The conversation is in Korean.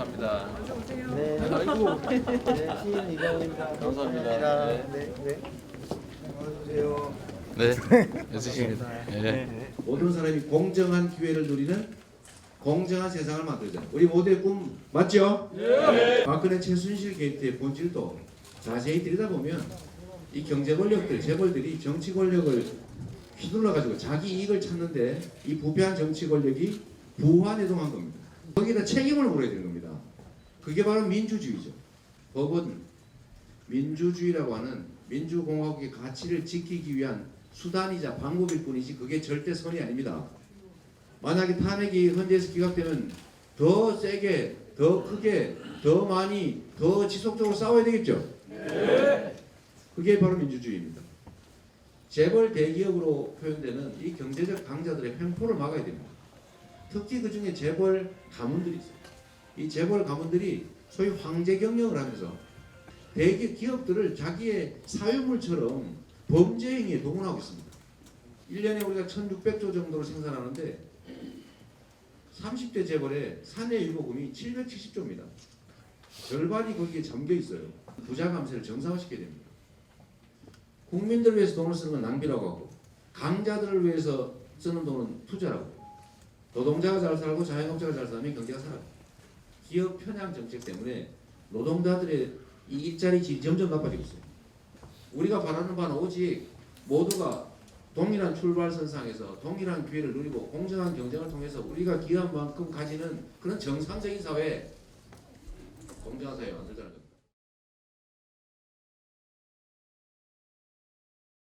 감사합니다. 네, 아이고. 네, 시인 이광훈입니다. 감사합니다. 네. 네, 네. 어서오세요. 네, 여수십니다. 네. 모든 사람이 공정한 기회를 누리는 공정한 세상을 만들자. 우리 모두의 꿈 맞죠? 네. 박근혜 최순실 게이트의 본질도 자세히 들여다보면 이 경제 권력들, 재벌들이 정치 권력을 휘둘러 가지고 자기 이익을 찾는데 이 부패한 정치 권력이 부화내동한 겁니다. 거기다 책임을 물어야 되는 겁니다. 그게 바로 민주주의죠. 법은 민주주의라고 하는 민주공화국의 가치를 지키기 위한 수단이자 방법일 뿐이지 그게 절대 선이 아닙니다. 만약에 탄핵이 헌재에서 기각되면 더 세게, 더 크게, 더 많이, 더 지속적으로 싸워야 되겠죠? 그게 바로 민주주의입니다. 재벌 대기업으로 표현되는 이 경제적 강자들의 횡포를 막아야 됩니다. 특히 그 중에 재벌 가문들이 있어요. 이 재벌 가문들이 소위 황제 경영을 하면서 대기 기업들을 자기의 사유물처럼 범죄 행위에 동원하고 있습니다. 1년에 우리가 1600조 정도를 생산하는데 30대 재벌의 사내 유보금이 770조입니다. 절반이 거기에 잠겨 있어요. 부자 감세를 정상화시켜야 됩니다. 국민들을 위해서 돈을 쓰는 건 낭비라고 하고 강자들을 위해서 쓰는 돈은 투자라고 노동자가 잘 살고 자영업자가 잘 살면 경제가 살아요. 기업 편향 정책 때문에 노동자들의 이 일자리 질이 점점 나빠지고 있어요. 우리가 바라는 바는 오직 모두가 동일한 출발선상에서 동일한 기회를 누리고 공정한 경쟁을 통해서 우리가 기여한 만큼 가지는 그런 정상적인 사회, 공정한 사회 만들자는 거죠.